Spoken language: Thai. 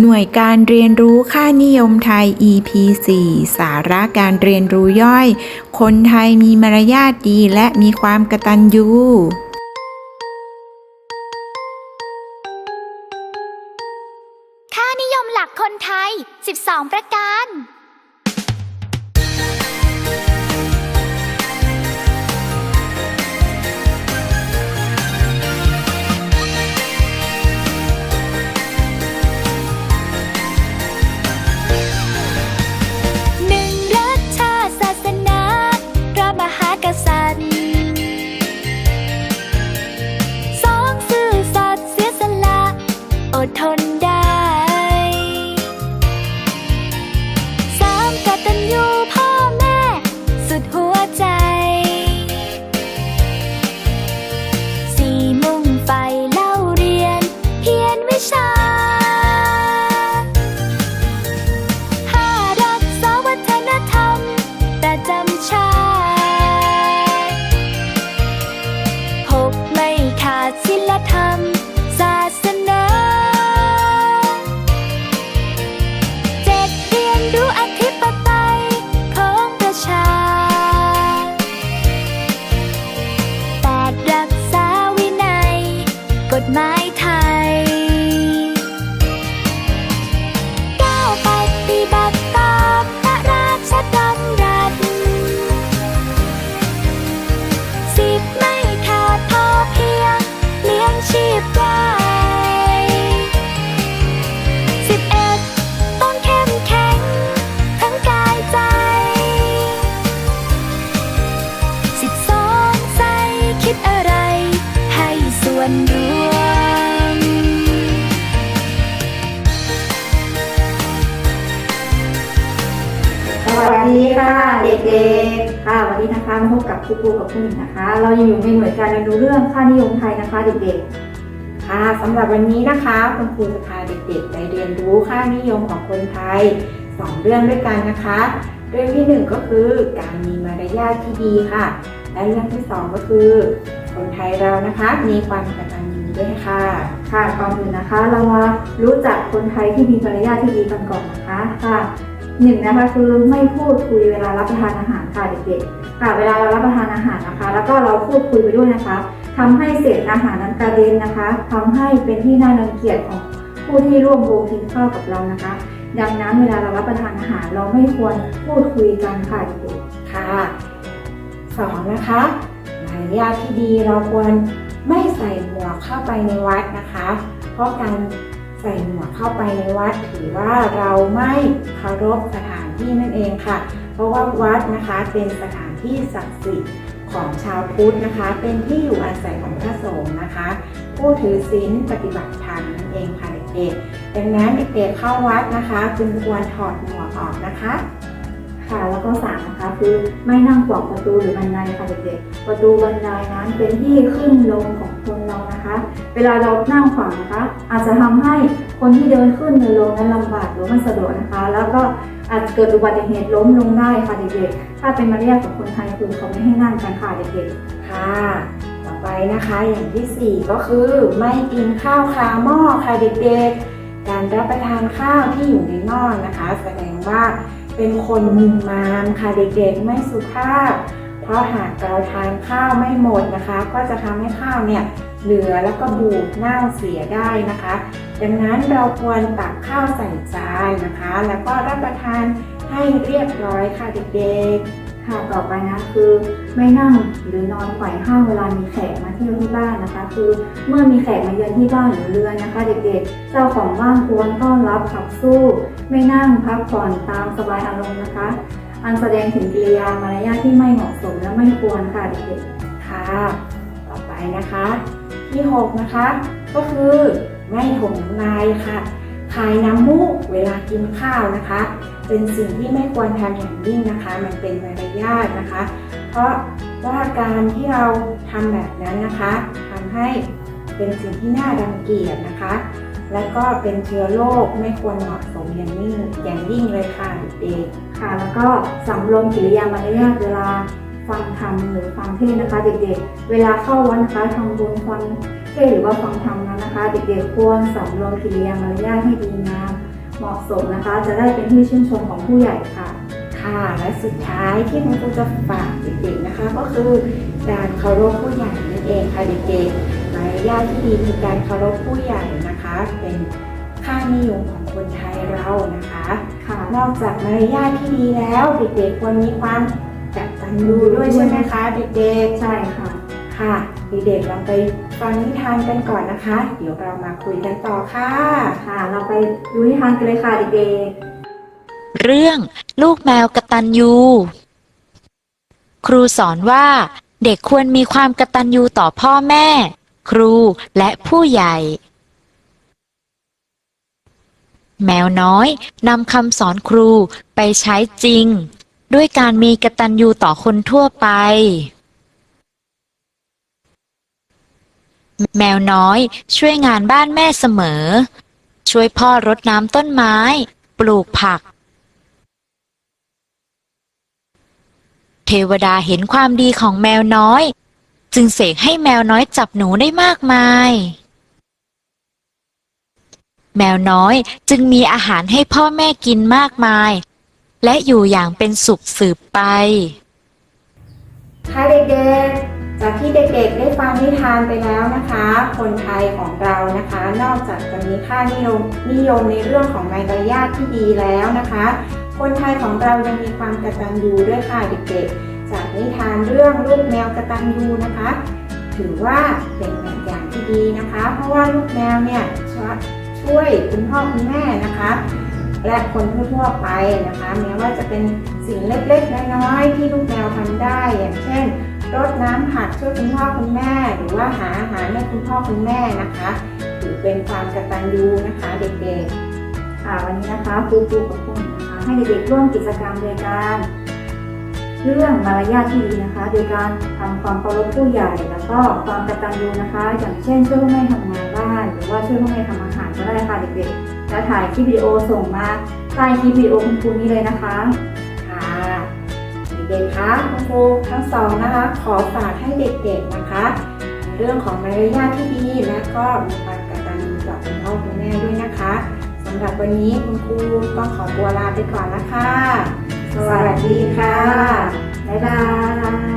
หน่วยการเรียนรู้ค่านิยมไทย EP 4สาระการเรียนรู้ย่อย คนไทยมีมารยาทดีและมีความกตัญญูค่านิยมหลักคนไทย 12 ประการ ก เด็กๆ ค่ะ วันนี้นะคะมาพบกับครูปูกับคุณหญิงนะคะ เรายังอยู่ในหน่วยการเรียนรู้เรื่องค่านิยมไทยนะคะเด็กๆ ค่ะสำหรับวันนี้นะคะคุณครูจะพาเด็กๆไปเรียนรู้ค่านิยมของคนไทยสองเรื่องด้วยกันนะคะ เรื่องที่หนึ่งก็คือการมีมารยาทที่ดีค่ะ และเรื่องที่สองก็คือ คนไทยเรานะคะมีความกตัญญูด้วยค่ะ ค่ะก่อนอื่นนะคะ เรามารู้จักคนไทยที่มีมารยาทที่ดีกันก่อนนะคะค่ะ หนึ่งนะคะคือไม่พูดคุยเวลารับประทานอาหารค่ะเด็กๆค่ะเวลาเรารับประทานอาหารนะคะ แล้วก็เราพูดคุยไปด้วยนะคะทำให้เศษอาหารนั้นกระเด็นนะคะทำให้เป็นที่น่ารังเกียจของผู้ที่ร่วมวงกินข้าวกับเรานะคะ ดังนั้นเวลาเรารับประทานอาหารเราไม่ควรพูดคุยกันค่ะเด็กๆค่ะสองนะคะมารยาทที่ดีเราควรไม่ใส่หมวกเข้าไปในวัดนะคะ เพราะการ ใส่หมวกเข้าไปในวัดถือว่าเราไม่เคารพสถานที่นั่นเองค่ะ เพราะว่าวัดนะคะเป็นสถานที่ศักดิ์สิทธิ์ของชาวพุทธนะคะ เป็นที่อยู่อาศัยของพระสงฆ์นะคะ ผู้ถือศีลปฏิบัติธรรมนั่นเองค่ะเด็กๆดังนั้นเด็กๆเข้าวัดนะคะจึงควรถอดหมวกออกนะคะค่ะแล้วก็สามนะคะคือไม่นั่งขวางประตูหรือบันไดค่ะเด็กๆประตูบันไดนั้นเป็นที่ขึ้นลงของคน เรานะคะ เวลาเรานั่งขวางนะคะ อาจจะทำให้คนที่เดินขึ้นเดินลงนั้นลำบากหรือไม่สะดวกนะคะ แล้วก็อาจเกิดอุบัติเหตุล้มลงได้ค่ะเด็กๆ ถ้าเป็นมารยาทของคนไทยคือเขาไม่ให้นั่งกันค่ะเด็กๆ ค่ะ ต่อไปนะคะอย่างที่ 4 ก็คือไม่กินข้าวคาหม้อค่ะเด็กๆ การรับประทานข้าวที่อยู่ในหม้อนะคะ แสดงว่าเป็นคนมุมมามค่ะเด็กๆ ไม่สุภาพ เพราะหากเราทานข้าวไม่หมดนะคะ ก็จะทำให้ข้าวเนี่ย เหลือแล้วก็บูดเน่าเสียได้นะคะ ดังนั้นเราควรตักข้าวใส่จานนะคะ แล้วก็รับประทานให้เรียบร้อยค่ะเด็กๆค่ะต่อไปนะคือไม่นั่งหรือนอนไขว่ห้างเวลามีแขกมาเที่ยวที่บ้านนะคะ คือเมื่อมีแขกมาเยือนที่บ้านหรือเรือนนะคะ เด็กๆ เจ้าของบ้านควรต้อนรับขับสู้ ไม่นั่งพักผ่อนตามสบายอารมณ์นะคะ อันแสดงถึงกิริยามารยาทที่ไม่เหมาะสมและไม่ควรค่ะเด็กๆค่ะ ต่อไปนะคะ ที่ 6 นะคะ ก็คือไม่ถมน้ำลายค่ะคายน้ำมูกเวลากินข้าวนะคะ เป็นสิ่งที่ไม่ควรทำอย่างยิ่งนะคะ มันเป็นมารยาทนะคะ เพราะว่าการที่เราทำแบบนั้นนะคะทำให้เป็นสิ่งที่น่ารังเกียจนะคะ และก็เป็นเชื้อโรคไม่ควรเหมาะสมอย่างยิ่งอย่างยิ่งเลยค่ะเด็กค่ะ แล้วก็สำรวมกิริยามารยาทเวลา ฟังธรรมหรือฟังเทศน์นะคะ เด็กๆ เวลาเข้าวัดนะคะทำบุญฟังเทศน์หรือว่าฟังธรรมนั้นนะคะ เด็กๆ ควรสำรวมกิริยามารยาทให้ดีงามเหมาะสมนะคะ จะได้เป็นที่ชื่นชมของผู้ใหญ่ค่ะค่ะและสุดท้ายที่คุณครูจะฝากเด็กๆนะคะ ก็คือการเคารพผู้ใหญ่นั่นเองค่ะเด็กๆมารยาทที่ดีคือการเคารพผู้ใหญ่นะคะ เป็นค่านิยมของคนไทยเรานะคะค่ะนอกจากมารยาทที่ดีแล้วเด็กๆควรมีความก ตัญญูด้วยใช่ไหมคะเด็กใช่ค่ะๆค่ะเด็กๆลองไปฟังนิทานกันก่อนนะคะ เดี๋ยวเรามาคุยกันต่อค่ะ ค่ะ เราไปดูนิทานกันเลยค่ะเด็กเรื่องลูกแมวกตัญญูครูสอนว่า เด็กควรมีความกตัญญูต่อพ่อแม่ ครูและผู้ใหญ่ แมวน้อยนำคำสอนครูไปใช้จริง ด้วยการมีกตัญญูต่อคนทั่วไป แมวน้อยช่วยงานบ้านแม่เสมอ ช่วยพ่อรดน้ำต้นไม้ ปลูกผัก เทวดาเห็นความดีของแมวน้อย จึงเสกให้แมวน้อยจับหนูได้มากมาย แมวน้อยจึงมีอาหารให้พ่อแม่กินมากมาย และอยู่อย่างเป็นสุขสืบไป ค่ะเด็กๆ จากที่เด็กๆ ได้ฟังนิทานไปแล้วนะคะ คนไทยของเรานะคะ นอกจากจะมีค่านิยมนิยมในเรื่องของมารยาทที่ดีแล้วนะคะ คนไทยของเรายังมีความกตัญญูด้วยค่ะเด็กๆ จากนิทานเรื่องลูกแมวกตัญญูนะคะ ถือว่าเป็นแบบอย่างที่ดีนะคะ เพราะว่าลูกแมวเนี่ยช่วยช่วยคุณพ่อคุณแม่นะคะ และคนทั่วๆไปนะคะ แม้ว่าจะเป็นสิ่งเล็กๆน้อยๆที่ลูกแมวทำได้ อย่างเช่นรดน้ำผักช่วยคุณพ่อคุณแม่ หรือว่าหาอาหารให้คุณพ่อคุณแม่นะคะถือเป็นความกตัญญูนะคะเด็กๆค่ะวันนี้นะคะครูครูกับคุณนะคะให้เด็กๆร่วมกิจกรรมโดยการเรื่องมารยาทที่ดีนะคะ โดยการทำความเคารพผู้ใหญ่ แล้วก็ความกตัญญูนะคะ อย่างเช่นช่วยพ่อแม่ทำงานบ้าน หรือว่าช่วยพ่อแม่ทำอาหารก็ได้ค่ะเด็กๆ แล้วถ่ายคลิปวิดีโอส่งมาใต้คลิปวิดีโอคุณครูนี้เลยนะคะ ค่ะเด็กๆคะคุณครูทั้งสองนะคะ ขอฝากให้เด็กๆนะคะ เรื่องของมารยาทที่ดีและก็มีความกตัญญูต่อคุณพ่อคุณแม่ด้วยนะคะสำหรับวันนี้คุณครูต้องขอตัวลาไปก่อนนะคะ สวัสดีค่ะ บ๊ายบาย